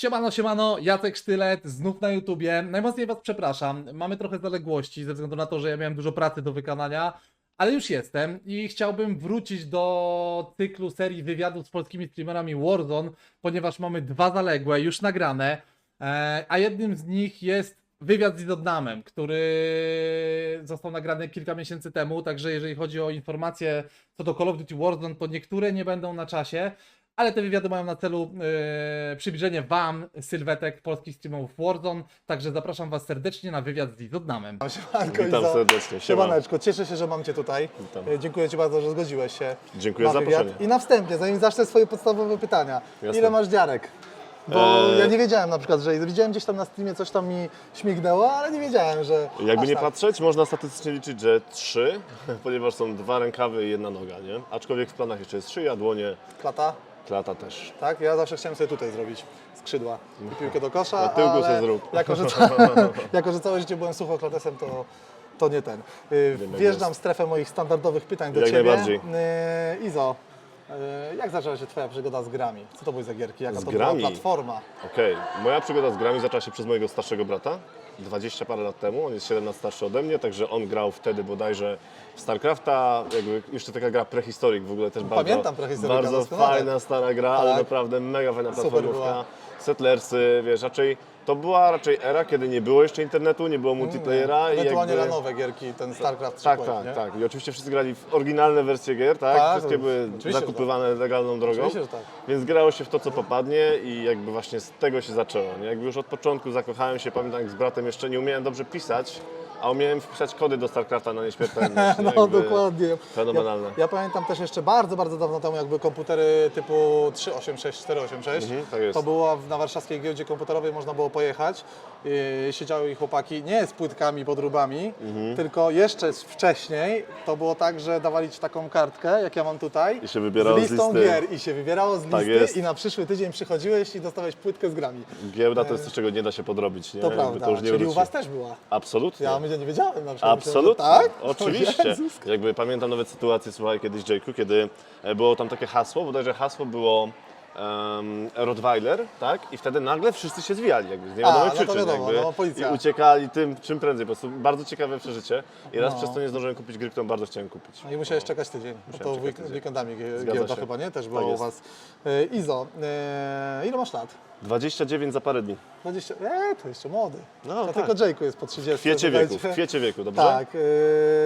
Siemano, siemano, Jacek Sztylet, znów na YouTubie. Najmocniej Was przepraszam, mamy trochę zaległości ze względu na to, że ja miałem dużo pracy do wykonania, ale już jestem i chciałbym wrócić do cyklu serii wywiadów z polskimi streamerami Warzone, ponieważ mamy dwa zaległe, już nagrane, e, a jednym z nich jest wywiad z Idodnamem, który został nagrany kilka miesięcy temu, także jeżeli chodzi o informacje co do Call of Duty Warzone, to niektóre nie będą na czasie, ale te wywiady mają na celu e, przybliżenie Wam sylwetek polskich streamów Warzone, także zapraszam Was serdecznie na wywiad z Izodnamem. Siemanko, Witam Izo. serdecznie, siema. Siemaneczko, cieszę się, że mam Cię tutaj. Witam. E, Dziękuję Ci bardzo, że zgodziłeś się Dziękuję na za wywiad. zaproszenie. I na wstępie, zanim zacznę swoje podstawowe pytania. Jasne. Ile masz dziarek? Bo Eee. ja nie wiedziałem na przykład, że widziałem gdzieś tam na streamie coś tam mi śmignęło, ale nie wiedziałem, że Jakby aż nie tak. patrzeć, można statystycznie liczyć, że trzy, ponieważ są dwa rękawy i jedna noga, nie? Aczkolwiek w planach jeszcze jest szyja, dłonie, Klata, klata też. tak? Ja zawsze chciałem sobie tutaj zrobić skrzydła i piłkę do kosza, Na tyłku ale se zrób. Jako, że, jako, że całe życie byłem suchoklatesem, to, to nie ten. Y, Wiem, jak Wjeżdżam w strefę moich standardowych pytań do Jak Ciebie. najbardziej. Y, Izo, y, jak zaczęła się Twoja przygoda z grami? Co to były za gierki? Jaka Z to grami? była platforma? Okej, moja przygoda z grami zaczęła się przez mojego starszego brata, 20 parę lat temu, on jest 7 lat starszy ode mnie, także on grał wtedy bodajże w StarCrafta, jakby jeszcze taka gra prehistoryk w ogóle też bardzo, Pamiętam Prehistoryka, bardzo doskonale. fajna stara gra, ale Tak. naprawdę mega fajna Super platformówka. Settlersy, wiesz, raczej to była raczej era, kiedy nie było jeszcze internetu, nie było multiplayera i Ewentualnie jakby... na nowe gierki, ten StarCraft 3 Tak, tak, tak. I oczywiście wszyscy grali w oryginalne wersje gier, tak? Tak, Wszystkie były zakupywane legalną drogą. Oczywiście, że tak. Więc grało się w to, co popadnie i jakby właśnie z tego się zaczęło. Nie? Jakby już od początku zakochałem się, pamiętam jak z bratem jeszcze nie umiałem dobrze pisać, a umiałem wpisać kody do StarCrafta na nieśmiertelność. nie? No Jakby dokładnie. Fenomenalne. Ja, ja pamiętam też jeszcze bardzo, bardzo dawno temu, jakby komputery typu 386, 486. Mhm, tak jest. To było na warszawskiej giełdzie komputerowej, można było pojechać. Yy, siedziały i chłopaki nie z płytkami, podróbami, Mhm. tylko jeszcze z- wcześniej to było tak, że dawali ci taką kartkę, jak ja mam tutaj. I się wybierało z z listą listy. gier i się wybierało z Tak listy jest. i na przyszły tydzień przychodziłeś i dostałeś płytkę z grami. Giełda to jest coś, czego nie da się podrobić. Nie? To prawda, to już nie czyli u wróci. Was też była. Absolutnie. Ja nie wiedziałem na przykład. Absolutnie. Myślałem, Tak? Oczywiście. Jakby pamiętam nawet sytuację, słuchaj, kiedyś Jake'u, kiedy było tam takie hasło, bodajże hasło było um, Rottweiler, tak? I wtedy nagle wszyscy się zwijali, jakby z niewiadomych no to przyczyn. wiadomo, jakby, no, policja. I uciekali tym, czym prędzej. Po prostu bardzo ciekawe przeżycie. I raz No. przez to nie zdążyłem kupić gry, którą bardzo chciałem kupić. No i musiałeś czekać tydzień, bo to czekać week- tydzień. weekendami gie- Zgadza giełda się. chyba, nie? Też Tak było u jest. Was. E, Izo, e, ile masz lat? 29 za parę dni. 20, e, to jeszcze młody. No, to tak. tylko Jake'u jest po 30. W kwiecie wieku, w kwiecie wieku, dobrze? Tak,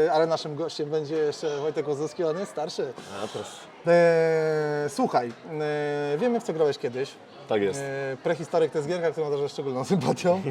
e, ale naszym gościem będzie jeszcze Wojtek Łozowski, on jest starszy. A, proszę. E, słuchaj, e, wiemy w co grałeś kiedyś. Tak jest. E, prehistoryk to jest gierka, którą darzę szczególną sympatią.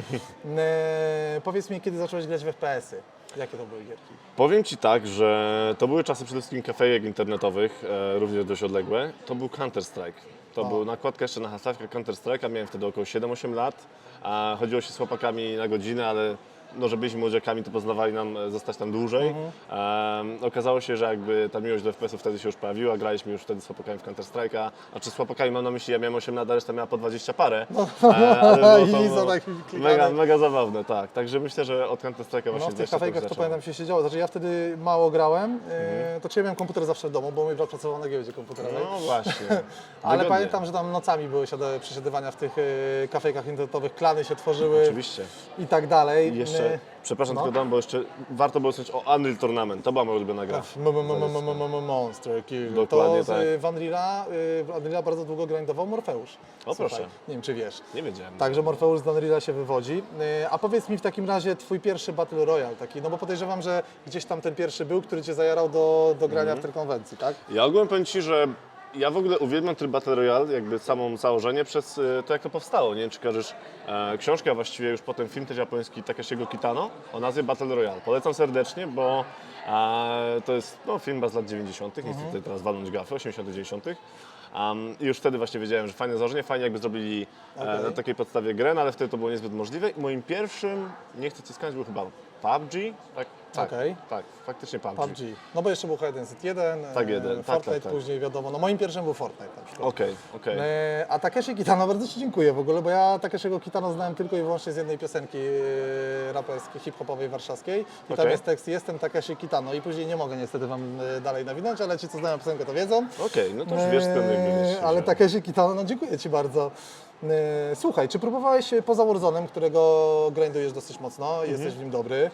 Powiedz mi, kiedy zacząłeś grać w FPS-y? Jakie to były gierki? Powiem Ci tak, że to były czasy przede wszystkim kafejek internetowych, e, również dość odległe. To był Counter-Strike. To O. był nakładka jeszcze na hashtagę Counter-Strike'a, miałem wtedy około 7-8 lat. A chodziło się z chłopakami na godzinę, ale no, że byliśmy młodziakami, to poznawali nam e, zostać tam dłużej. Em, okazało się, że jakby ta miłość do FPS-u wtedy się już pojawiła, graliśmy już wtedy z chłopakami w Counter-Strike'a. Znaczy z chłopakami mam na myśli, ja miałem 8 lat, a reszta miała po 20 parę. E, ale I było za to klikanek. mega, mega zabawne, tak. Także myślę, że od Counter-Strike'a właśnie No, w tych to tak kafejkach to pamiętam się siedziało. Znaczy ja wtedy mało grałem, Mhm. e, to czy ja miałem komputer zawsze w domu, bo mój brat pracował na giełdzie komputerowej. No właśnie. Ale Wygodnie. pamiętam, że tam nocami były siada- przesiadywania w tych e, kafejkach internetowych, klany się tworzyły Oczywiście. i tak dalej. I jeszcze, E, przepraszam, no. tylko dam, bo jeszcze warto było wspomnieć o Unreal Tournament. To była moja ulubiona gra. Monster Kill. Dokładnie to z tak. y, w Unreala, y, w Unreala bardzo długo grindował Morfeusz. O, proszę. Nie wiem, czy wiesz. Nie wiedziałem. Także Morfeusz z Unreala się wywodzi. Y, A powiedz mi w takim razie twój pierwszy Battle Royale taki, no bo podejrzewam, że gdzieś tam ten pierwszy był, który cię zajarał do, do grania Mhm. w tej konwencji, tak? Ja ogólnie powiem Ci, że ja w ogóle uwielbiam tryb Battle Royale, jakby samo założenie przez y, to, jak to powstało. Nie wiem, czy kojarzysz e, książkę, a właściwie już potem film też japoński Takeshiego Kitano o nazwie Battle Royale. Polecam serdecznie, bo e, to jest no, film z lat 90., nie chcę tutaj teraz walnąć gafy, 80., 90. Um, I już wtedy właśnie wiedziałem, że fajne założenie, fajnie jakby zrobili e, Okej. na takiej podstawie grę, no, ale wtedy to było niezbyt możliwe. I moim pierwszym, nie chcę Ci skać, był chyba PUBG, tak? Tak, Okej. tak, faktycznie PUBG. PUBG. No bo jeszcze był H1Z1, e, Tak, jeden. Tak, Fortnite tak, tak. później wiadomo. No moim pierwszym był Fortnite na przykład. Okej, okej. E, A Takeshi Kitano, bardzo Ci dziękuję w ogóle, bo ja Takeshiego Kitano znałem tylko i wyłącznie z jednej piosenki e, raperskiej, hip-hopowej warszawskiej. I tam Okej. jest tekst Jestem Takeshi Kitano i później nie mogę niestety Wam e, dalej nawinąć, ale ci co znają piosenkę to wiedzą. Okej, no to już wiesz skąd E, Ale Takeshi Kitano, no dziękuję Ci bardzo. E, Słuchaj, czy próbowałeś poza Warzone'em, którego grindujesz dosyć mocno, jesteś w nim dobry,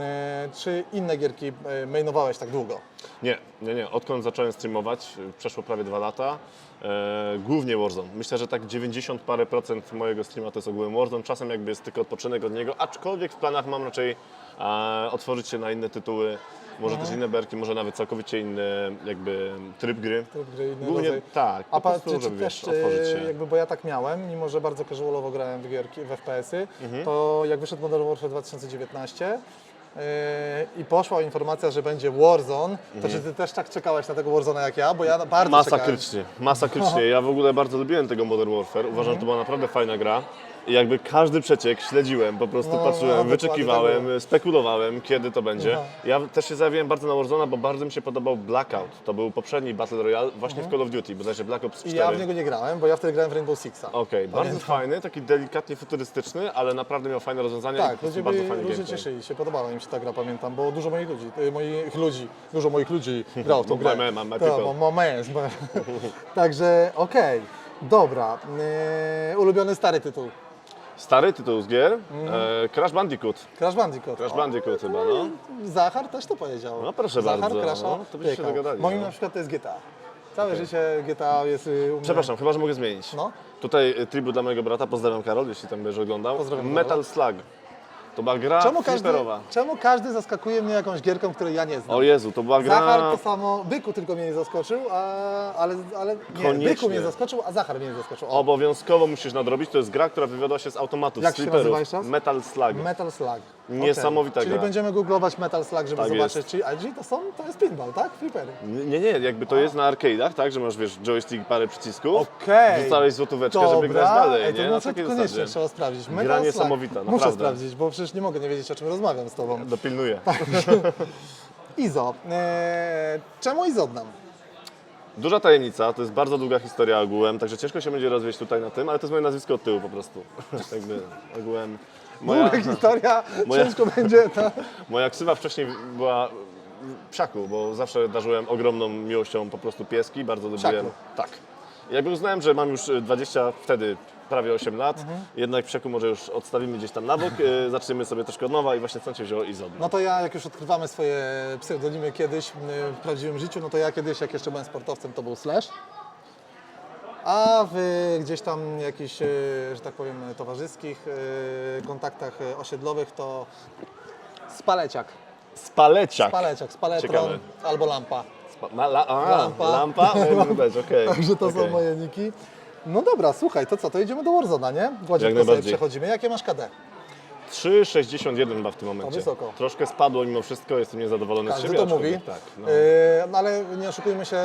e, czy inne gierki e, mainowałeś tak długo? Nie, nie, nie. Odkąd zacząłem streamować, przeszło prawie dwa lata, e, głównie Warzone. Myślę, że tak 90 parę procent mojego streama to jest ogółem Warzone. Czasem jakby jest tylko odpoczynek od niego, aczkolwiek w planach mam raczej e, otworzyć się na inne tytuły, może Mhm. też inne berki, może nawet całkowicie inny jakby tryb gry. Tryb gry, inny Głównie rodzaj. tak, po A pa, prostu, czy, czy żeby wiesz, też, otworzyć się. jakby, bo ja tak miałem, mimo że bardzo casualowo grałem w gierki, w FPS-y, Mhm. to jak wyszedł Modern Warfare 2019 e, i poszła informacja, że będzie Warzone, to czy ty też tak czekałeś na tego Warzona jak ja? Bo ja bardzo czekałem. Masakrycznie, masakrycznie. Ja w ogóle bardzo lubiłem tego Modern Warfare. Uważam, że to była naprawdę fajna gra. I jakby każdy przeciek śledziłem, po prostu No, no, patrzyłem, dokładnie tak wyczekiwałem, spekulowałem, kiedy to będzie. No. Ja też się zajawiłem bardzo na bo bardzo mi się podobał Blackout. To był poprzedni Battle Royale właśnie w Call of Duty, bodajże Black Ops 4. Mhm. I ja w niego nie grałem, bo ja wtedy grałem w Rainbow Sixa. Okej, bardzo Pamiętam. fajny, taki delikatnie futurystyczny, ale naprawdę miał fajne rozwiązania i Tak, po prostu ludzie, bardzo fajny ludzie gameplay. cieszyli się, podobała im się ta gra, pamiętam, bo dużo moich ludzi, y, moich ludzi, dużo moich ludzi grało w tą grę. my, mamy Tak, people. bo- Także okej, dobra, yy, ulubiony stary tytuł, Stary tytuł z gier, e, Crash Bandicoot. Crash Bandicoot. Crash O, Bandicoot chyba, no. Zachar też to powiedział. No proszę Zachar bardzo, Crasha no, to byście się piekał. dogadali, Moim no. na przykład to jest GTA. Całe życie GTA jest y, u mnie. Przepraszam, chyba, że mogę zmienić. No. Tutaj y, tribut dla mojego brata, pozdrawiam Karol, jeśli tam będziesz oglądał. Pozdrawiam, Metal Slug. To była gra Czemu każdy, flipperowa. czemu każdy zaskakuje mnie jakąś gierką, której ja nie znam? O Jezu, to była gra... Zachar to samo, Byku tylko mnie nie zaskoczył, a, ale, ale nie, Koniecznie. Byku mnie zaskoczył, a Zachar mnie nie zaskoczył. O, Obowiązkowo musisz nadrobić, to jest gra, która wywiodła się z automatów, Jak z się nazywa jeszcze raz? Metal Slug. Metal Slug. Niesamowita Czyli gra. będziemy googlować Metal Slug, żeby Tak zobaczyć, jest. czyli to są, to jest pinball, tak? Flippery. Nie, nie, jakby to jest na arcade'ach, tak, że masz, wiesz, joystick, parę przycisków, Okej. wrzucałeś złotóweczkę, żeby grać dalej, Ej, to nie? no Na to takiej koniecznie zasadzie. trzeba sprawdzić. Gra Metal Slug. niesamowita, Muszę naprawdę. sprawdzić, bo przecież nie mogę nie wiedzieć, o czym rozmawiam z Tobą. Dopilnuję. Izo. Eee, czemu Izodnam? Duża tajemnica, to jest bardzo długa historia ogółem, także ciężko się będzie rozwieść tutaj na tym, ale to jest moje nazwisko od tyłu po prostu. jakby ogółem... Moja, Długa historia, moja- ciężko będzie. To... moja ksywa wcześniej była psiaku, bo zawsze darzyłem ogromną miłością po prostu pieski, bardzo lubiłem. Tak. Jakby uznałem, że mam już 20, wtedy prawie 8 lat, jednak psiaku może już odstawimy gdzieś tam na bok, e, zaczniemy sobie troszkę od nowa i właśnie stąd się wzięło Izod. No to ja, jak już odkrywamy swoje pseudonimy kiedyś y, w prawdziwym życiu, no to ja kiedyś, jak jeszcze byłem sportowcem, to był Slash. A w gdzieś tam jakichś, y, że tak powiem, towarzyskich y, kontaktach y, osiedlowych to Spaleciak. Spaleciak. Spaleciak, Spaletron Ciekawe. albo Lampa. Spa- ma, la, a, Lampa. lampa. Lampa? Okej. Także to są okej. moje niki. No dobra, słuchaj, to co, to idziemy do Warzona, nie? Gładziutko sobie przechodzimy. Jakie masz KD? 3,61 ma w tym momencie. wysoko. Troszkę spadło mimo wszystko, jestem niezadowolony z Każdy siebie. to mówi. Tak, no. Yy, no ale nie oszukujmy się,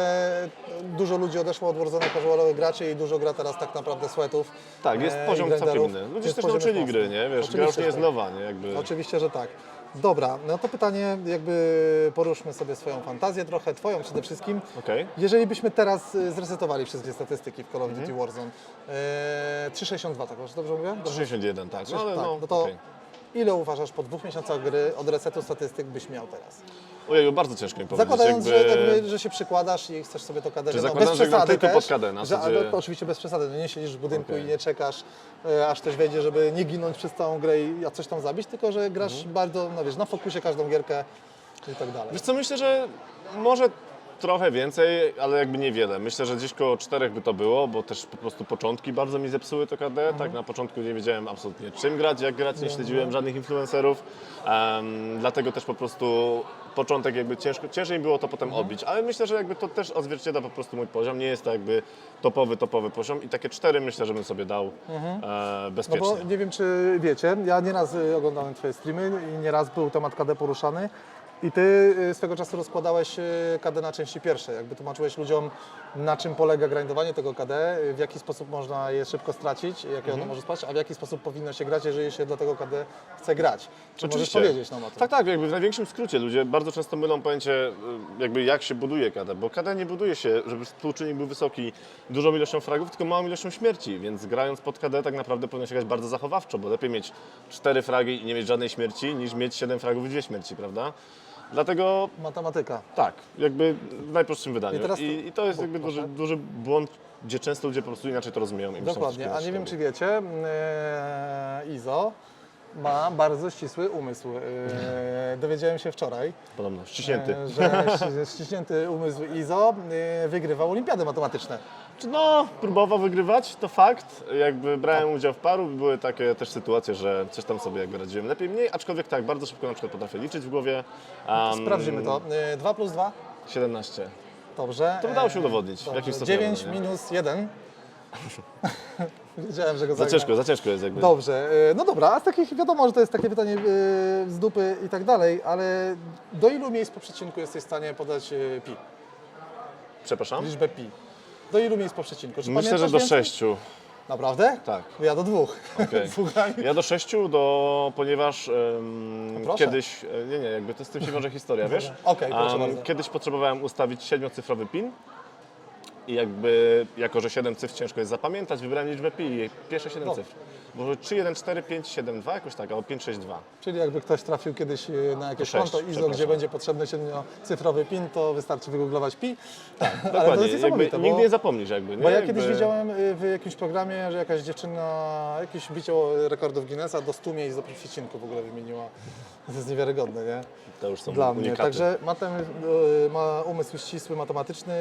dużo ludzi odeszło od Warzone casualowych graczy i dużo gra teraz tak naprawdę sweatów. tak, jest e, poziom całkiem inny. Ludzie też nauczyli gry, nie? Wiesz, gra już nie jest tak. nowa, nie? Jakby... Oczywiście, że tak. Dobra, no to pytanie, jakby poruszmy sobie swoją fantazję trochę, twoją przede wszystkim. Okej. Jeżeli byśmy teraz y, zresetowali wszystkie statystyki w Call of Mhm. Duty Warzone, e, 3,62, tak dobrze mówię? Dobrze 61, tak. No, ale tak, no, no to okej. ile uważasz po dwóch miesiącach gry od resetu statystyk byś miał teraz? Ojeju, bardzo ciężko mi powiedzieć. Zakładając, jakby... że, jakby, że się przykładasz i chcesz sobie to KD, Czy no, zakładam, bez że przesady tylko też, pod KD, na że, ale to oczywiście bez przesady, no nie siedzisz w budynku Okej. i nie czekasz, e, aż ktoś wejdzie, żeby nie ginąć przez całą grę i coś tam zabić, tylko że grasz Mhm. bardzo, no wiesz, na fokusie każdą gierkę i tak dalej. Wiesz co, myślę, że może trochę więcej, ale jakby niewiele. Myślę, że gdzieś koło czterech by to było, bo też po prostu początki bardzo mi zepsuły to KD. Mhm. Tak, na początku nie wiedziałem absolutnie czym grać, jak grać, nie śledziłem żadnych influencerów. Em, dlatego też po prostu początek jakby ciężko, ciężej było to potem odbić, ale myślę, że jakby to też odzwierciedla po prostu mój poziom. Nie jest to jakby topowy, topowy poziom i takie cztery myślę, że bym sobie dał e, Mhm. No bezpiecznie. bo nie wiem, czy wiecie, ja nieraz y, oglądałem Twoje streamy i nieraz był temat KD poruszany i Ty y, swego czasu rozkładałeś y, KD na części pierwsze, jakby tłumaczyłeś ludziom, na czym polega grindowanie tego KD, w jaki sposób można je szybko stracić, jakie Mhm. ono może spać, a w jaki sposób powinno się grać, jeżeli się do tego KD chce grać. Czy możesz Oczywiście. powiedzieć nam o tym? Tak, tak, jakby w największym skrócie ludzie bardzo często mylą pojęcie, y, jakby jak się buduje KD, bo KD nie buduje się, żeby współczynnik był wysoki dużą ilością fragów, tylko małą ilością śmierci, więc grając pod KD tak naprawdę powinno się grać bardzo zachowawczo, bo lepiej mieć cztery fragi i nie mieć żadnej śmierci, niż mieć siedem fragów i dwie śmierci, prawda? Dlatego Matematyka. tak, jakby w najprostszym wydaniu. I teraz- I, i to jest jakby duży, duży błąd gdzie często ludzie po prostu inaczej to rozumieją. i myślą Dokładnie, a nie wiem czy wiecie, e, Izo ma bardzo ścisły umysł. E, dowiedziałem się wczoraj, Podobno, ściśnięty. e, że ści- ściśnięty umysł Izo e, wygrywał olimpiady matematyczne. No, próbował wygrywać, to fakt. Jakby brałem udział w paru, były takie też sytuacje, że coś tam sobie jakby radziłem lepiej, mniej, aczkolwiek tak, bardzo szybko na przykład potrafię liczyć w głowie. Um, Sprawdzimy to. 2 plus 2? 17. Dobrze. To udało się E, udowodnić w dobrze. jakimś stopniu, 9 nie? minus 1. Wiedziałem, że go Za zagram. ciężko, za ciężko jest jakby. Dobrze, e, no dobra, a z takich wiadomo, że to jest takie pytanie z dupy i tak dalej, ale do ilu miejsc po przecinku jesteś w stanie podać pi? Przepraszam? Liczbę pi. Do ilu miejsc po przecinku? Czy Myślę, że do więcej? 6. Naprawdę? Tak. Ja do dwóch. Słuchaj. Ja do 6, do, ponieważ No kiedyś, e, nie, nie, jakby to z tym się wiąże historia, wiesz? Okej, proszę Em, bardzo. Kiedyś potrzebowałem ustawić siedmiocyfrowy PIN i jakby, jako że 7 cyfr ciężko jest zapamiętać, wybrałem liczbę pi i pierwsze 7 No. cyfr. Może 3, 1, 4, 5, 7, 2, jakoś tak, albo 5, 6, 2. Czyli jakby ktoś trafił kiedyś e, na jakieś To sześć, konto ISO, przepraszam. gdzie będzie potrzebny siedmiocyfrowy PIN, to wystarczy wygooglować pi. Ale to Dokładnie, jest jakby niesamowite, nigdy bo... nie zapomnisz jakby, nie? Bo ja jakby... kiedyś widziałem y, w jakimś programie, że jakaś dziewczyna, jakieś bicie rekordów Guinnessa do 100 miejsc do przecinku w ogóle wymieniła. To jest niewiarygodne, nie? To już są Dla mnie. unikaty. Także ma, ten, y, ma umysł ścisły, matematyczny.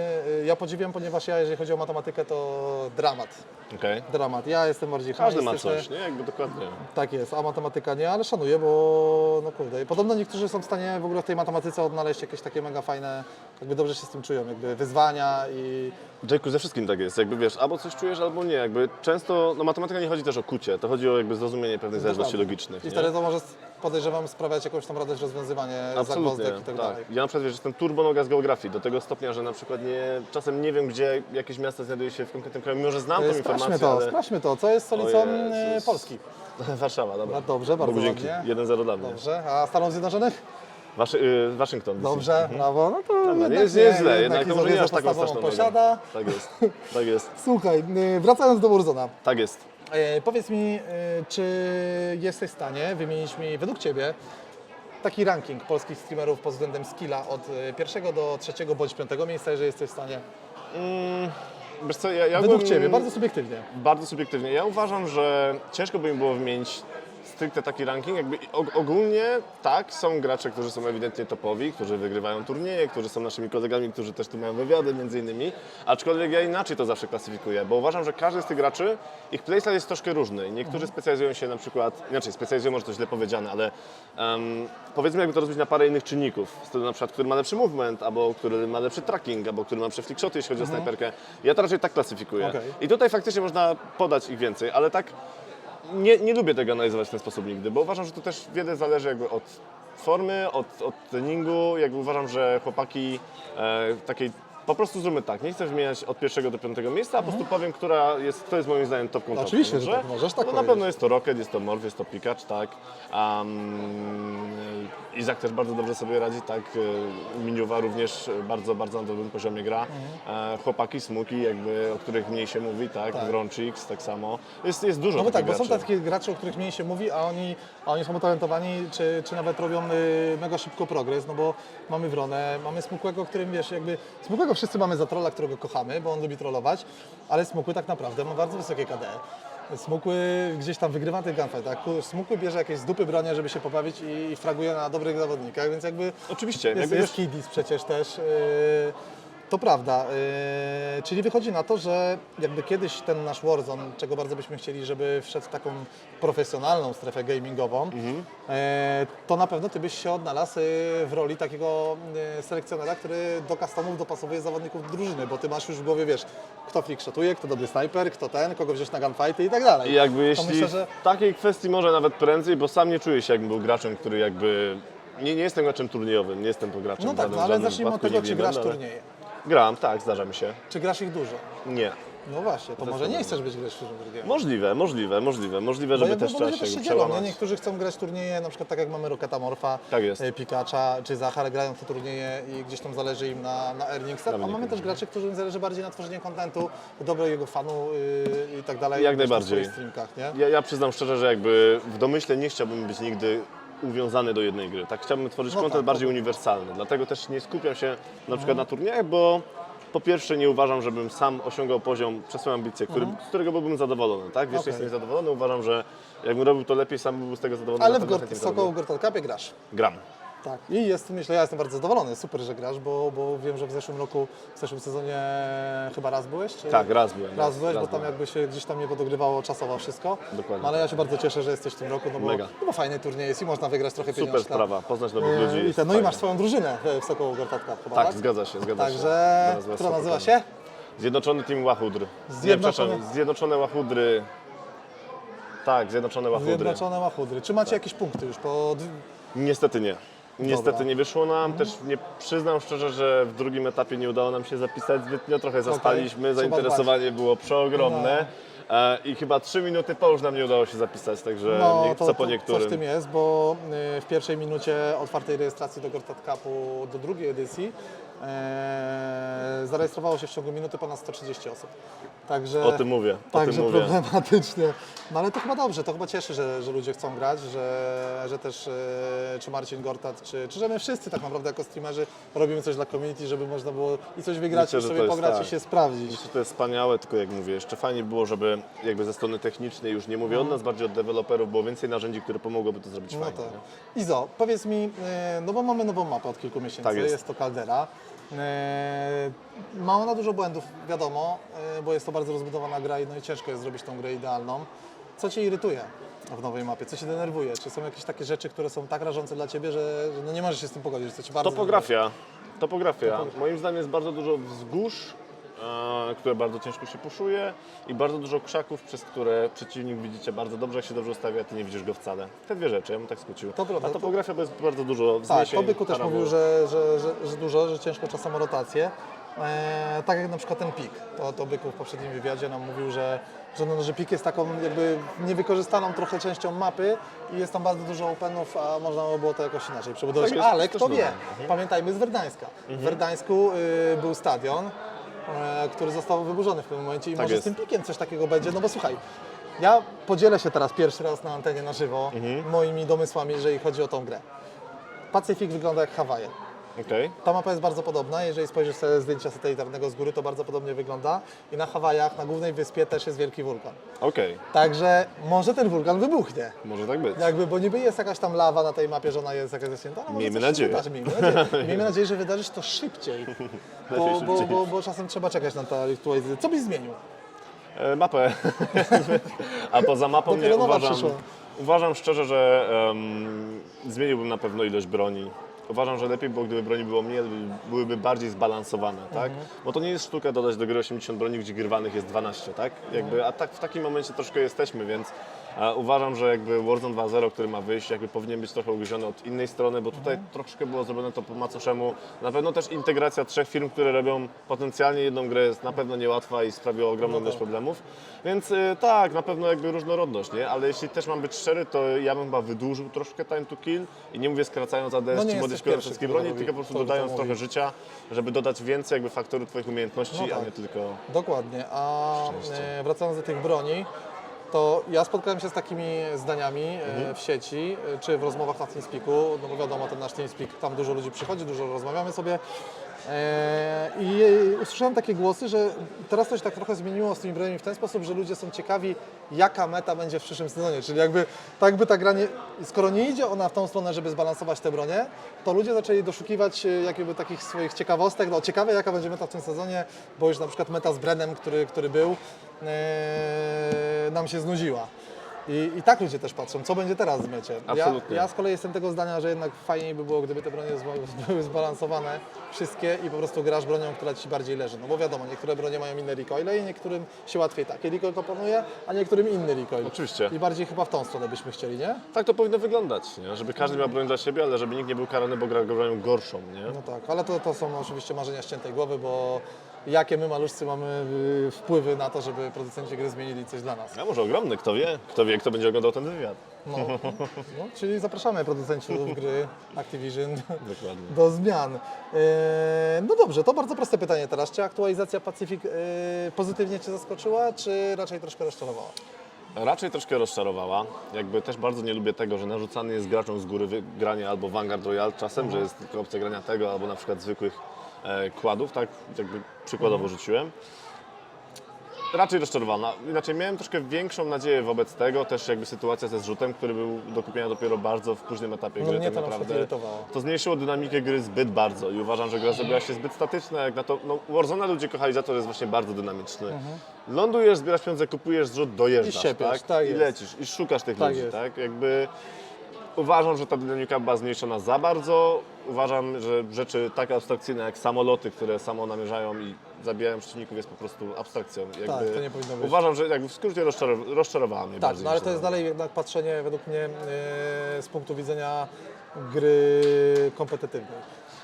Ja podziwiam, ponieważ ja, jeżeli chodzi o matematykę, to dramat. Okej. Dramat. Ja jestem bardziej Każdy ma humanistyczny. coś, nie? Jakby dokładnie. Tak jest, a matematyka nie, ale szanuję, bo no kurde. I podobno niektórzy są w stanie w ogóle w tej matematyce odnaleźć jakieś takie mega fajne, jakby dobrze się z tym czują, jakby wyzwania i Jake'u, ze wszystkim tak jest, jakby wiesz, albo coś czujesz, albo nie, jakby często, no matematyka nie chodzi też o kucie, to chodzi o jakby zrozumienie pewnych zależności logicznych, I nie? wtedy to może podejrzewam sprawiać jakąś tam radość rozwiązywanie Absolutnie, zagwozdek i tak, dalej. Ja na przykład wiesz, jestem turbonoga z geografii, do tego stopnia, że na przykład nie, czasem nie wiem, gdzie jakieś miasto znajduje się w konkretnym kraju, mimo że znam tą E, Sprawdźmy informację, to, ale... sprawdźmy to. Co jest stolicą O e, Jezus. Polski? Warszawa, dobra. No dobrze, bardzo Bogu dzięki, ładnie. 1-0 dla mnie. Dobrze, a Stanów Zjednoczonych? Waszy, y, Waszyngton DC. Dobrze, brawo. No to Dobra, nie jest, nie źle, jednak to może nie aż taką podstawową straszną posiada. Tak jest, tak jest, Słuchaj, e, wracając do Warzona. tak jest. E, powiedz mi, e, czy jesteś w stanie wymienić mi według Ciebie taki ranking polskich streamerów pod względem skilla od e, pierwszego do trzeciego bądź piątego miejsca, jeżeli jesteś w stanie? Wiesz co, ja, ja Według bym- Ciebie, bardzo subiektywnie. Bardzo subiektywnie. Ja uważam, że ciężko by mi było wymienić stricte taki ranking. Jakby og- ogólnie tak, są gracze, którzy są ewidentnie topowi, którzy wygrywają turnieje, którzy są naszymi kolegami, którzy też tu mają wywiady między innymi. Aczkolwiek ja inaczej to zawsze klasyfikuję, bo uważam, że każdy z tych graczy, ich playstyle jest troszkę różny. Niektórzy specjalizują się na przykład, inaczej specjalizują może to źle powiedziane, ale em, powiedzmy jakby to rozbić na parę innych czynników. Z tego na przykład, który ma lepszy movement, albo który ma lepszy tracking, albo który ma lepsze flickshoty, jeśli chodzi o snajperkę. Ja to raczej tak klasyfikuję. Okej. I tutaj faktycznie można podać ich więcej, ale tak nie, nie lubię tego analizować w ten sposób nigdy, bo uważam, że to też wiele zależy jakby od formy, od, od treningu. Jakby uważam, że chłopaki e, takiej po prostu zróbmy tak, nie chcę wymieniać od pierwszego do piątego miejsca, a po prostu powiem, która jest, kto jest moim zdaniem topką topką. Mhm. Oczywiście, że tak możesz tak no, na powiedzieć. pewno jest to Rocket, jest to Morph, jest to Pikachu, tak. Um, Izak też bardzo dobrze sobie radzi, tak. E, Miniuwa również bardzo, bardzo na dobrym poziomie gra. Mhm. E, chłopaki, Smuki, jakby, o których mniej się mówi, tak. Tak. Wrącix, tak samo. Jest, jest dużo No bo tak, takich bo są graczy. takie gracze, o których mniej się mówi, a oni, a oni są utalentowani, czy, czy nawet robią y, mega szybko progres, no bo mamy Wronę, mamy Smukłego, którym wiesz, jakby Smukłego wszyscy mamy za trolla, którego kochamy, bo on lubi trollować, ale Smukły tak naprawdę ma bardzo wysokie KD. Smukły gdzieś tam wygrywa tych gunfight, tak? Smukły bierze jakieś z dupy bronie, żeby się pobawić i, fraguje na dobrych zawodnikach, więc jakby Oczywiście, jest, jakby jest Kidis przecież też. Yy, to prawda. Yy, czyli wychodzi na to, że jakby kiedyś ten nasz Warzone, czego bardzo byśmy chcieli, żeby wszedł w taką profesjonalną strefę gamingową, Mhm. yy, to na pewno ty byś się odnalazł yy, w roli takiego yy, selekcjonera, który do customów dopasowuje zawodników drużyny, bo ty masz już w głowie, wiesz, kto flickshotuje, kto dobry snajper, kto ten, kogo wziąć na gunfighty i tak dalej. I jakby jeśli myślę, że w takiej kwestii może nawet prędzej, bo sam nie czuję się jakbym był graczem, który jakby... Nie, nie jestem graczem turniejowym, nie jestem to graczem no tak, no ale zacznijmy od tego, czy grasz będę, ale- turnieje. Gram, tak, zdarza mi się. Czy grasz ich dużo? Nie. No właśnie, to może nie chcesz być grać w dużym turnieju. Możliwe, możliwe, możliwe, możliwe, żeby też trzeba się się dzielą, nie? przełamać. Niektórzy chcą grać turnieje, na przykład tak jak mamy Rocketa Morfa, Tak jest. e, Pikacza czy Zachar, grają te turnieje i gdzieś tam zależy im na, na earningsach, a mamy też graczy, którym zależy bardziej na tworzeniu kontentu, dobrego fanu yy, i tak dalej. Jak najbardziej. swoich streamkach, nie? Ja, ja przyznam szczerze, że jakby w domyśle nie chciałbym być nigdy uwiązany do jednej gry. Tak chciałbym tworzyć No kontent tak, bardziej to- uniwersalny. Dlatego też nie skupiam się na przykład na turniejach, bo po pierwsze nie uważam, żebym sam osiągał poziom przez swoje ambicje, który, z którego byłbym zadowolony, tak? Wiesz, Mhm. Okej. jestem zadowolony, uważam, że jakbym robił to lepiej, sam byłbym z tego zadowolony. Ale w, pewno Gor- chętnie w Gortal Cupie grasz. Gram. Tak. I jest, myślę, ja jestem bardzo zadowolony. Super, że grasz, bo, bo wiem, że w zeszłym roku, w zeszłym sezonie chyba raz byłeś? Czy... Tak, raz byłem. Raz byłeś, bo tam byłem. jakby się gdzieś tam nie podogrywało czasowo wszystko. Dokładnie ale ja się bardzo cieszę, że jesteś w tym roku, no bo, Mega. no bo fajny turniej jest i można wygrać trochę Super pieniążka. sprawa, poznać nowych ludzi. I jest ten, no i masz swoją drużynę w- w Sokoło Gortal Cup chyba, tak? Tak, zgadza się, zgadza się. Także, Zaraz was która nazywa się? Zjednoczony Team Nie, przepraszam, Zjednoczone Łachudry. Tak, Zjednoczone Łachudry. Zjednoczone Łachudry. Czy macie jakieś punkty już po... Niestety nie. Niestety Dobra. nie wyszło nam. Też nie przyznam szczerze, że w drugim etapie nie udało nam się zapisać zbytnio. Trochę zaspaliśmy, trzeba zainteresowanie było przeogromne. E, I chyba 3 minuty po już nam nie udało się zapisać, także No, nie, to, co to po coś niektórym. w tym jest, bo y, w pierwszej minucie otwartej rejestracji do Gortat Cupu do drugiej edycji e, zarejestrowało się w ciągu minuty ponad 130 osób. Także, O tym mówię, o Także tym mówię. problematycznie. No ale to chyba dobrze, to chyba cieszy, że, że ludzie chcą grać, że, że też e, czy Marcin Gortat, czy, czy że my wszyscy tak naprawdę jako streamerzy robimy coś dla community, żeby można było i coś wygrać, Myślę, i sobie to pograć tak. i się sprawdzić. Myślę, że to jest wspaniałe, tylko jak mówię, jeszcze fajnie było, żeby jakby ze strony technicznej, już nie mówię od nas, bardziej od deweloperów, było więcej narzędzi, które pomogłyby to zrobić No fajnie. nie? Izo, powiedz mi, e, no bo mamy nową mapę od kilku miesięcy, Tak jest. jest. to Caldera. E, Ma ona dużo błędów, wiadomo, e, bo jest to bardzo rozbudowana gra i no i ciężko jest zrobić tą grę idealną. Co Cię irytuje w nowej mapie? Co Cię denerwuje? Czy są jakieś takie rzeczy, które są tak rażące dla Ciebie, że, no nie możesz się z tym pogodzić, że to Ci bardzo Topografia. Topografia. Moim zdaniem jest bardzo dużo wzgórz, które bardzo ciężko się puszuje i bardzo dużo krzaków, przez które przeciwnik widzicie bardzo dobrze, jak się dobrze ustawia, ty nie widzisz go wcale. Te dwie rzeczy, ja bym tak skrócił. To prawda, A to- topografia to jest bardzo dużo Tak, wzniesień. to Byku też mówił, że, że, że, że dużo, że ciężko czasem rotację. E, tak jak na przykład ten pik. To, to Byku w poprzednim wywiadzie nam mówił, że, że, no, że pik jest taką jakby niewykorzystaną trochę częścią mapy i jest tam bardzo dużo openów, a można by było to jakoś inaczej przebudować. Tak Ale kto wie, pamiętajmy z Werdańska. W Werdańsku y, był stadion, który został wyburzony w pewnym momencie i Tak może jest. z tym pikiem coś takiego będzie, no bo słuchaj, ja podzielę się teraz pierwszy raz na antenie na żywo Mhm. moimi domysłami, jeżeli chodzi o tą grę. Pacyfik wygląda jak Hawaje. Okej. Ta mapa jest bardzo podobna, jeżeli spojrzysz sobie zdjęcia satelitarnego z góry, to bardzo podobnie wygląda. I na Hawajach, na głównej wyspie też jest wielki wulkan. Okej, Także może ten wulkan wybuchnie. może tak być. Jakby, bo niby jest jakaś tam lawa na tej mapie, że ona jest jakaś zaśnięta. może Miejmy nadzieję. Wydarzy. Miejmy nadzieję. Miejmy nadzieję, że wydarzy się to szybciej. Bo, bo, bo, bo czasem trzeba czekać na tę aktualizację. Co byś zmienił? E, mapę. A poza mapą nie uważam, uważam szczerze, że em, zmieniłbym na pewno ilość broni. Uważam, że lepiej było, gdyby broni było mniej, byłyby bardziej zbalansowane, tak? Mhm. Bo to nie jest sztuka dodać do gry 80 broni, gdzie grywanych jest 12, tak? Jakby, a tak w takim momencie troszkę jesteśmy, więc uważam, że jakby Warzone 2.0, który ma wyjść, jakby powinien być trochę ugryziony od innej strony, bo tutaj troszkę było zrobione to po macoszemu. Na pewno też integracja trzech firm, które robią potencjalnie jedną grę jest na pewno niełatwa i sprawiła ogromną No ilość tak. problemów. Więc y, tak, na pewno jakby różnorodność, nie? Ale jeśli też mam być szczery, to ja bym chyba wydłużył troszkę time to kill i nie mówię skracając ADS No czy modyfikując wszystkie broni, tylko po prostu dodając trochę życia, żeby dodać więcej jakby faktorów Twoich umiejętności, No a tak. nie tylko... Dokładnie. A Szczęście. e, wracając do tych broni, to ja spotkałem się z takimi zdaniami e, Mhm. w sieci, e, czy w rozmowach na TeamSpeaku, no bo wiadomo, ten nasz TeamSpeak, tam dużo ludzi przychodzi, dużo rozmawiamy sobie e, i usłyszałem takie głosy, że teraz się tak trochę zmieniło z tymi broniami w ten sposób, że ludzie są ciekawi, jaka meta będzie w przyszłym sezonie, czyli jakby tak by ta gra nie, skoro nie idzie ona w tą stronę, żeby zbalansować te bronie, to ludzie zaczęli doszukiwać e, jakby takich swoich ciekawostek, no ciekawe jaka będzie meta w tym sezonie, bo już na przykład meta z Brenem, który, który był, e, nam się znudziła. I, I tak ludzie też patrzą, co będzie teraz w mecie. Ja, Absolutnie. ja z kolei jestem tego zdania, że jednak fajniej by było, gdyby te bronie zba- były zbalansowane wszystkie i po prostu grasz bronią, która Ci bardziej leży. No bo wiadomo, niektóre bronie mają inne recoile i niektórym się łatwiej taki recoil proponuje, a niektórym inny recoil. Oczywiście. I bardziej chyba w tą stronę byśmy chcieli, nie? Tak to powinno wyglądać, nie? Żeby każdy miał broń dla siebie, ale żeby nikt nie był karany, bo gra bronią gorszą, nie? No tak, ale to, to są oczywiście marzenia ściętej głowy, bo jakie my maluszcy mamy y, wpływy na to, żeby producenci gry zmienili coś dla nas. A może ogromny, kto wie? Kto wie, kto będzie oglądał ten wywiad. No, no, czyli zapraszamy producentów gry Activision Dokładnie. do zmian. E, No dobrze, to bardzo proste pytanie teraz. Czy aktualizacja Pacific e, pozytywnie Cię zaskoczyła, czy raczej troszkę rozczarowała? Raczej troszkę rozczarowała. Jakby też bardzo nie lubię tego, że narzucany jest graczom z góry granie albo Vanguard Royal czasem, że jest tylko opcja grania tego, albo na przykład zwykłych kładów, tak jakby przykładowo rzuciłem. Raczej rozczarowana. Inaczej miałem troszkę większą nadzieję wobec tego, też jakby sytuacja ze zrzutem, który był do kupienia dopiero bardzo w późnym etapie No gry. mnie tak to na przykład naprawdę irytowało. to zmniejszyło dynamikę gry zbyt bardzo i uważam, że gra zrobiła się zbyt statyczna, jak na to, no Warzone ludzie kochali za to, że jest właśnie bardzo dynamiczny. Lądujesz, zbierasz pieniądze, kupujesz zrzut, dojeżdżasz, Mhm. I siepiesz, tak? tak I jest. lecisz, i szukasz tych Tak ludzi, jest. tak? Jakby uważam, że ta dynamika była zmniejszona za bardzo. Uważam, że rzeczy tak abstrakcyjne jak samoloty, które samo namierzają i zabijają przeciwników jest po prostu abstrakcją. Jakby Tak, to nie powinno być. Uważam, że jakby w skrócie rozczarow- rozczarowała mnie Tak, bardziej. no ale niż to jest dalej jednak patrzenie według mnie e, z punktu widzenia gry kompetytywnej.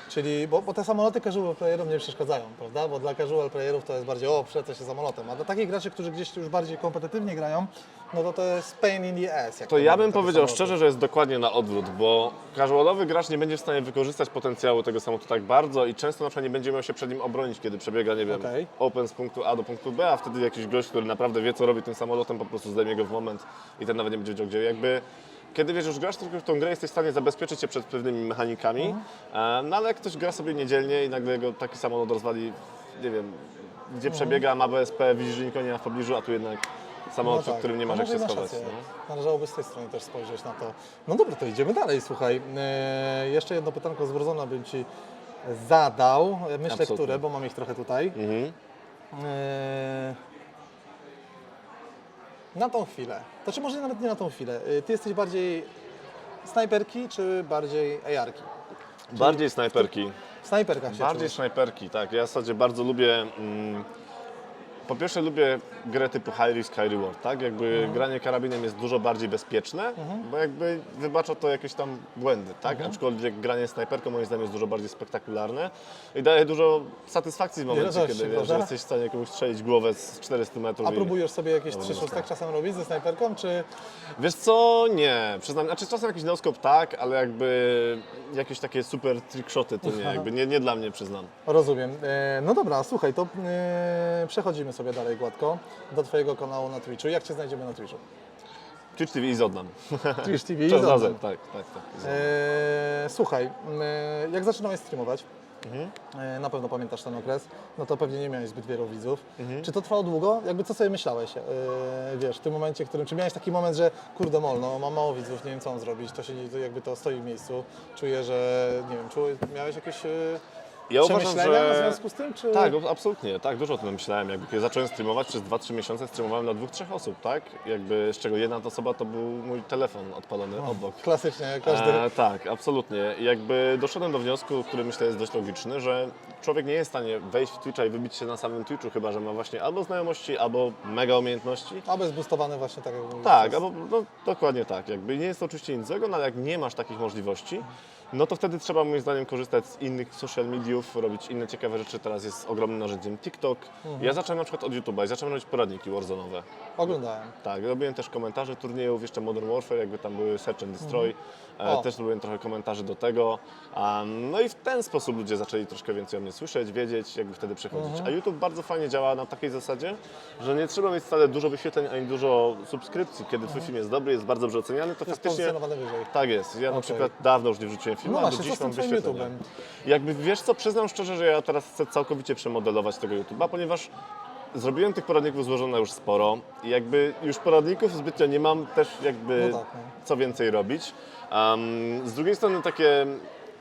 Czyli, bo, bo te samoloty casual playerom nie przeszkadzają, prawda? Bo dla casual playerów to jest bardziej o, przelecę się samolotem, a dla takich graczy, którzy gdzieś już bardziej kompetytywnie grają, no to to jest pain in the ass. jak To ja bym powiedział samoloty. szczerze, że jest dokładnie na odwrót, bo casualowy gracz nie będzie w stanie wykorzystać potencjału tego samolotu tak bardzo i często na przykład nie będzie miał się przed nim obronić, kiedy przebiega, nie wiem, Okej. open z punktu A do punktu B, a wtedy jakiś gość, który naprawdę wie, co robi tym samolotem, po prostu zdejmie go w moment i ten nawet nie będzie wiedział, gdzie. Jakby kiedy wiesz, już grasz tylko w tą grę, jesteś w stanie zabezpieczyć się przed pewnymi mechanikami, Mhm. e, no ale ktoś gra sobie niedzielnie i nagle go taki samolot rozwali, nie wiem, gdzie przebiega, ma BSP, widzi, że nikogo nie ma w pobliżu, a tu jednak samolot, przed którym nie masz No jak się schować. No. Należałoby z tej strony też spojrzeć na to. No dobra, to idziemy dalej, słuchaj. E, jeszcze jedno pytanko z Warzona bym Ci zadał. Myślę, Absolutnie. które, bo mam ich trochę tutaj. Mhm. E, na tą chwilę. To czy może nawet nie na tą chwilę. E, Ty jesteś bardziej snajperki, czy bardziej AR-ki? Bardziej snajperki. W snajperkach się Bardziej czujesz. snajperki, tak. Ja w zasadzie bardzo lubię. Mm, po pierwsze lubię grę typu high risk, high reward, tak? Jakby Mhm. granie karabinem jest dużo bardziej bezpieczne, bo jakby wybacza to jakieś tam błędy, tak? Mhm. Aczkolwiek granie snajperką moim zdaniem jest dużo bardziej spektakularne i daje dużo satysfakcji w momencie, Radości, kiedy wiesz, że jesteś w stanie komuś strzelić głowę z 400 metrów. A i- próbujesz sobie jakieś Dobra, trzy dobra. szóstek czasem robić ze snajperką, czy Wiesz co? Nie. Przyznam, znaczy czasem jakiś noskop tak, ale jakby jakieś takie super trickshoty to nie, jakby nie, nie dla mnie przyznam. Rozumiem. E, No dobra, słuchaj, to e, przechodzimy sobie dalej gładko do Twojego kanału na Twitchu. Jak Cię znajdziemy na Twitchu? Twitch TV i Zodnam. Twitch TV i Zodnem. razem, tak, tak, tak. E, słuchaj, jak zaczynałeś streamować, Mhm. e, na pewno pamiętasz ten okres, no to pewnie nie miałeś zbyt wielu widzów. Mhm. Czy to trwało długo? Jakby co sobie myślałeś, e, wiesz, w tym momencie, w którym, czy miałeś taki moment, że kurde mol, no mam mało widzów, nie wiem co mam zrobić, to się nie, jakby to stoi w miejscu, czuję, że, nie wiem, czułeś, miałeś jakieś e, Ja uważam, przemyślenia w że... związku z tym, czy... Tak, absolutnie, tak, dużo o tym myślałem. Jakby kiedy zacząłem streamować przez 2-3 miesiące, streamowałem dla dwóch, trzech osób, tak? Jakby z czego jedna osoba to był mój telefon odpalony obok. Klasycznie, jak każdy... E, tak, absolutnie. I Jakby doszedłem do wniosku, który myślę jest dość logiczny, że człowiek nie jest w stanie wejść w Twitcha i wybić się na samym Twitchu, chyba że ma właśnie albo znajomości, albo mega umiejętności. Albo zbustowany właśnie tak jak mówisz. Tak, albo no, dokładnie tak. Jakby nie jest to oczywiście nic złego, no ale jak nie masz takich możliwości, no to wtedy trzeba moim zdaniem korzystać z innych social mediów, robić inne ciekawe rzeczy. Teraz jest ogromnym narzędziem TikTok. Mhm. Ja zacząłem na przykład od YouTube'a i zacząłem robić poradniki Warzone'owe. Oglądałem. Tak, robiłem też komentarze turniejów, jeszcze Modern Warfare, jakby tam były Search and Destroy. O. E, też robiłem trochę komentarzy do tego. Um, no i w ten sposób ludzie zaczęli troszkę więcej o mnie słyszeć, wiedzieć, jakby wtedy przechodzić. A YouTube bardzo fajnie działa na takiej zasadzie, że nie trzeba mieć wcale dużo wyświetleń ani dużo subskrypcji. Kiedy twój film jest dobry, jest bardzo dobrze oceniany, to Jest faktycznie... wyżej. Tak jest. Ja na Okej. przykład dawno już nie wrzuciłem filmu, No a do właśnie, co dziś z tym mam twoim wyświetlenia. YouTubem? Jakby wiesz co, przyznam szczerze, że ja teraz chcę całkowicie przemodelować tego YouTube'a, ponieważ zrobiłem tych poradników złożone już sporo i jakby już poradników zbytnio nie mam też jakby No tak, no. co więcej robić. Z drugiej strony takie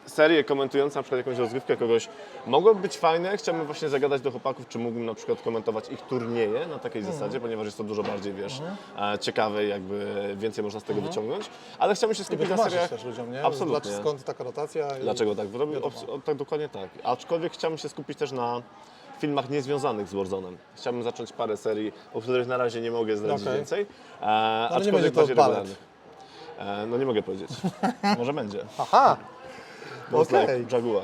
serie komentujące na przykład jakąś rozgrywkę kogoś mogłyby być fajne. Chciałbym właśnie zagadać do chłopaków, czy mógłbym na przykład komentować ich turnieje na takiej Mhm. zasadzie, ponieważ jest to dużo bardziej, wiesz, e, ciekawe i jakby więcej można z tego wyciągnąć. Ale chciałbym się skupić na seriach... też ludziom, nie? Absolutnie. Dlaczego, skąd taka rotacja? i- Dlaczego tak robię? Wiadomo. O, o, tak dokładnie tak. Aczkolwiek chciałbym się skupić też na filmach niezwiązanych z Warzone'em. Chciałbym zacząć parę serii, o których na razie nie mogę zdradzić Okej. więcej. E, nie aczkolwiek będzie to bardziej balet. regularnych. E, no nie mogę powiedzieć. Może będzie. Aha! Most Okej. like Jaguar.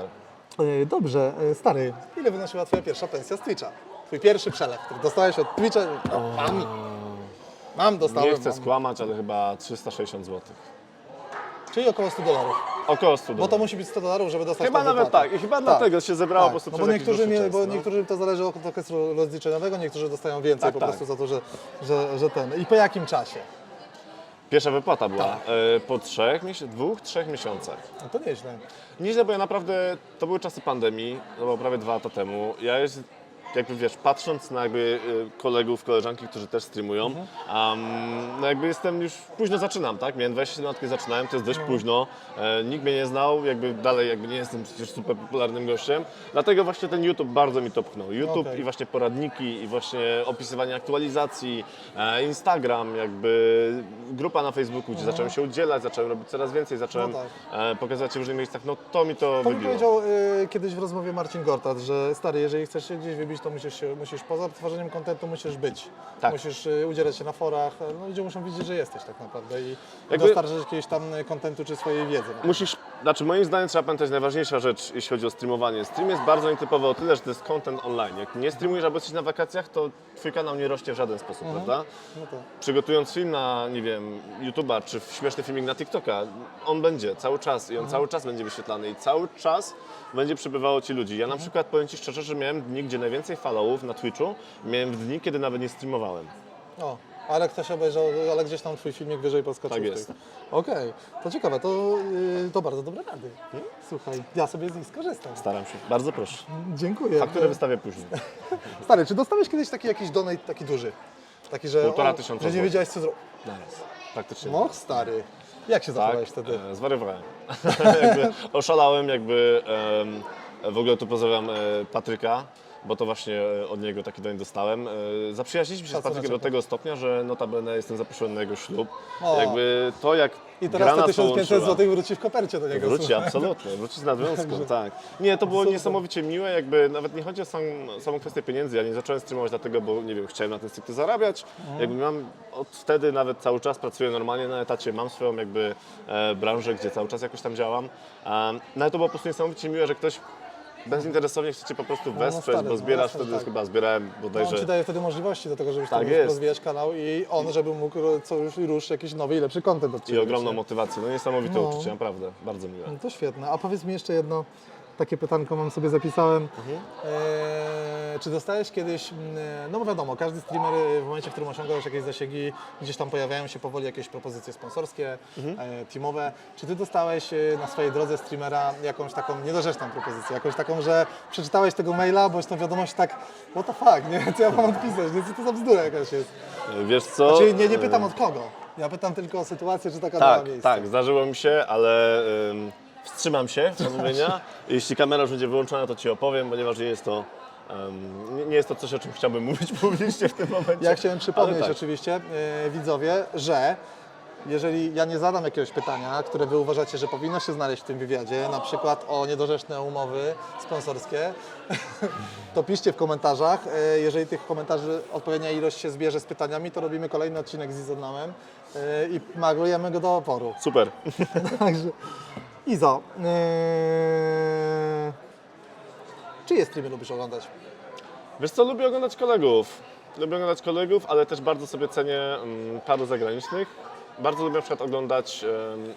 E, Dobrze, e, stary, ile wynosiła Twoja pierwsza pensja z Twitcha? Twój pierwszy przelew, który dostałeś od Twitcha? No, mam. Mam, dostałem. Nie chcę mam. skłamać, ale chyba 360 zł. Czyli około 100 dolarów. Około 100 Bo to musi być 100 dolarów, żeby dostać Chyba tą nawet wypłatę. tak. I chyba dlatego się zebrało po prostu no przez bo jakiś niektórzy, dłuższy nie, czas, bo no. niektórzy to zależy od okresu rozliczeniowego, niektórzy dostają więcej Tak, po tak. prostu za to, że, że, że ten. I po jakim czasie? Pierwsza wypłata była Tak. e, po trzech, dwóch, trzech miesiącach. No to nieźle. Nieźle, bo ja naprawdę, to były czasy pandemii, to było prawie dwa lata temu. Ja jest, jakby wiesz, patrząc na jakby y, kolegów, koleżanki, którzy też streamują, Mhm. um, no jakby jestem już, późno zaczynam, tak? Miałem 27 lat, kiedy zaczynałem, to jest dość późno. E, nikt mnie nie znał, jakby dalej jakby nie jestem przecież super popularnym gościem. Dlatego właśnie ten YouTube bardzo mi to pchnął. YouTube Okej. i właśnie poradniki i właśnie opisywanie aktualizacji, e, Instagram, jakby grupa na Facebooku, gdzie zacząłem się udzielać, zacząłem robić coraz więcej, zacząłem Mhm. No e, pokazywać się w różnych miejscach, no to mi to To mi powiedział y, kiedyś w rozmowie Marcin Gortat, że stary, jeżeli chcesz się gdzieś wybić, to musisz, się, musisz poza tworzeniem kontentu musisz być. Tak. Musisz y, udzielać się na forach, no ludzie muszą widzieć, że jesteś tak naprawdę i Jakby- dostarczyć jakiegoś tam y, kontentu czy swojej wiedzy. No. Musisz, znaczy moim zdaniem trzeba pamiętać najważniejsza rzecz, jeśli chodzi o streamowanie. Stream jest bardzo nietypowy o tyle, że to jest content online. Jak nie streamujesz albo jesteś na wakacjach, to twój kanał nie rośnie w żaden sposób, prawda? No to. Przygotując film na, nie wiem, YouTube'a czy śmieszny filmik na TikToka, on będzie cały czas i on cały czas będzie wyświetlany i cały czas będzie przybywało Ci ludzi. Ja na przykład powiem Ci szczerze, że miałem dni, gdzie najwięcej followów na Twitchu, miałem dni, kiedy nawet nie streamowałem. O, ale ktoś obejrzał, ale gdzieś tam twój filmik wyżej podskoczył. Tak jest. Okej, to ciekawe, to, y, to bardzo dobre rady. Słuchaj, ja sobie z nich skorzystam. Staram się. Bardzo proszę. Dziękuję. Fakturę wystawię później. Stary, czy dostałeś kiedyś taki jakiś donate taki duży? Taki, że, Półtora tysiąca że nie złotych. wiedziałeś co zrobić. Naraz. Praktycznie. No stary, jak się Tak, zachowałeś wtedy? e, zwariowałem. jakby oszalałem, jakby em, w ogóle tu pozdrawiam e, Patryka, bo to właśnie e, od niego taki doń dostałem. E, zaprzyjaźniliśmy się z. Patrykiem do tego stopnia, że notabene jestem zaproszony na jego ślub. O. Jakby to jak I gra teraz te nas 1500 połączyła. zł wróci w kopercie do niego. Wróci, słuchaj. absolutnie, wróci z nadwiązką, tak. Nie, to było Super. niesamowicie miłe, jakby nawet nie chodzi o sam, samą kwestię pieniędzy, ja nie zacząłem streamować dlatego, bo nie wiem, chciałem na tym stricte zarabiać, Mhm. jakby mam, od wtedy nawet cały czas pracuję normalnie na etacie, mam swoją jakby e, branżę, gdzie cały czas jakoś tam działam, um, no ale to było po prostu niesamowicie miłe, że ktoś bezinteresownie chce Cię po prostu wesprzeć, stary, bo no zbierasz jasne, wtedy, tak. chyba zbierałem No, bodajże... on ci daje wtedy możliwości do tego, żebyś Tak tam jest. rozwijać kanał i on, żeby mógł co już, już jakiś nowy i lepszy content od I ciebie. ogromną nie? motywację, no niesamowite No. uczucie, naprawdę, bardzo miłe. No to świetne. A powiedz mi jeszcze jedno takie pytanko, mam sobie zapisałem. Mhm. Eee, czy dostałeś kiedyś, mm, no bo wiadomo, każdy streamer e, w momencie, w którym osiąga już jakieś zasięgi, gdzieś tam pojawiają się powoli jakieś propozycje sponsorskie, Mhm. e, teamowe. Czy ty dostałeś e, na swojej drodze streamera jakąś taką niedorzeczną propozycję, jakąś taką, że przeczytałeś tego maila, bądź tą wiadomość tak, what the fuck, nie? Co ja mam odpisać, nie? Co to za bzdura jakaś jest? Wiesz co? Czyli nie, nie e, pytam od kogo, ja pytam tylko o sytuację, czy taka miała Tak, miejsce. tak, zdarzyło mi się, ale ym, wstrzymam się od mówienia. Jeśli kamera już będzie wyłączona, to Ci opowiem, ponieważ nie jest to, ym, nie, jest to coś, o czym chciałbym mówić publicznie w tym momencie. Ja chciałem przypomnieć tak. oczywiście e, widzowie, że jeżeli ja nie zadam jakiegoś pytania, które wy uważacie, że powinno się znaleźć w tym wywiadzie, na przykład o niedorzeczne umowy sponsorskie, to piszcie w komentarzach. E, Jeżeli tych komentarzy odpowiednia ilość się zbierze z pytaniami, to robimy kolejny odcinek z Izodnamem e, i maglujemy go do oporu. Super. Także Izo, e, czyje streamy lubisz oglądać? Wiesz co, lubię oglądać kolegów. Lubię oglądać kolegów, ale też bardzo sobie cenię mm, paru zagranicznych. Bardzo lubię na przykład oglądać,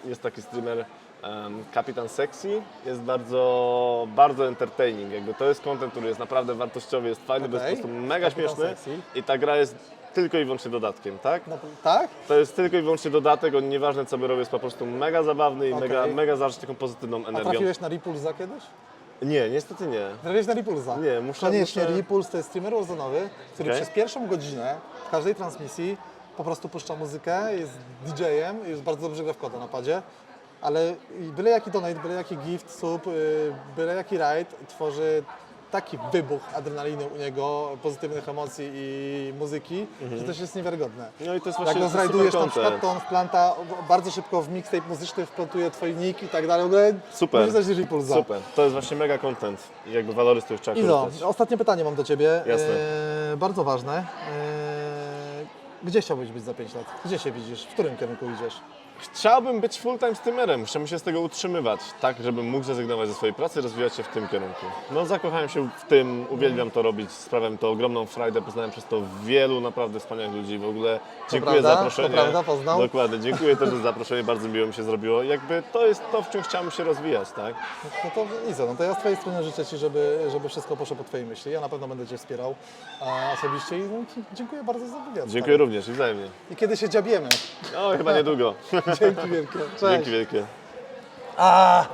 jest taki streamer em, Kapitan Sexy. Jest bardzo, bardzo entertaining. Jakby to jest content, który jest naprawdę wartościowy, jest fajny, bo jest Okej. po prostu mega Kapitan śmieszny. Sexy. I ta gra jest tylko i wyłącznie dodatkiem, tak? No, tak? To jest tylko i wyłącznie dodatek, on nieważne co by robił, jest po prostu mega zabawny i Okej. mega, mega zawsze taką pozytywną A energią. trafiłeś na Repulsa kiedyś? Nie, niestety nie. Trafiłeś na Repulsa? Nie, muszę- Koniecznie, muszę- Repuls to jest streamer Warzone'owy, który Okej. przez pierwszą godzinę w każdej transmisji po prostu puszcza muzykę, jest DJ-em i jest bardzo dobrze gra w koda na padzie, ale i byle jaki donate, byle jaki gift, sub, y, byle jaki raid tworzy taki wybuch adrenaliny u niego, pozytywnych emocji i muzyki, że to jest niewiarygodne. No i to jest Jak właśnie go znajdujesz na przykład, to on wplanta bardzo szybko w mixtape muzyczny, wplantuje twój nick i tak dalej. W ogóle Super. Super, to jest właśnie mega content i jakby walory z których trzeba Izo, korzystać. ostatnie pytanie mam do Ciebie. Jasne. E, bardzo ważne. E, gdzie chciałbyś być za 5 lat? Gdzie się widzisz? W którym kierunku idziesz? Chciałbym być full-time streamerem, chciałbym się z tego utrzymywać, tak, żebym mógł zrezygnować ze swojej pracy i rozwijać się w tym kierunku. No zakochałem się w tym, uwielbiam to robić, sprawia mi to ogromną frajdę, poznałem przez to wielu naprawdę wspaniałych ludzi, w ogóle dziękuję za zaproszenie. to prawda, poznał. Dokładnie, dziękuję też za zaproszenie, bardzo miło mi się zrobiło. Jakby to jest to, w czym chciałem się rozwijać, tak? No to Iza, no to ja z Twojej strony życzę Ci, żeby, żeby wszystko poszło po Twojej myśli. Ja na pewno będę Cię wspierał a, osobiście i no, dziękuję bardzo za wywiad. Dziękuję również i wzajemnie. I kiedy się dziabiemy. No chyba niedługo. Dzięki wielkie. Cześć. Dzięki wielkie. A,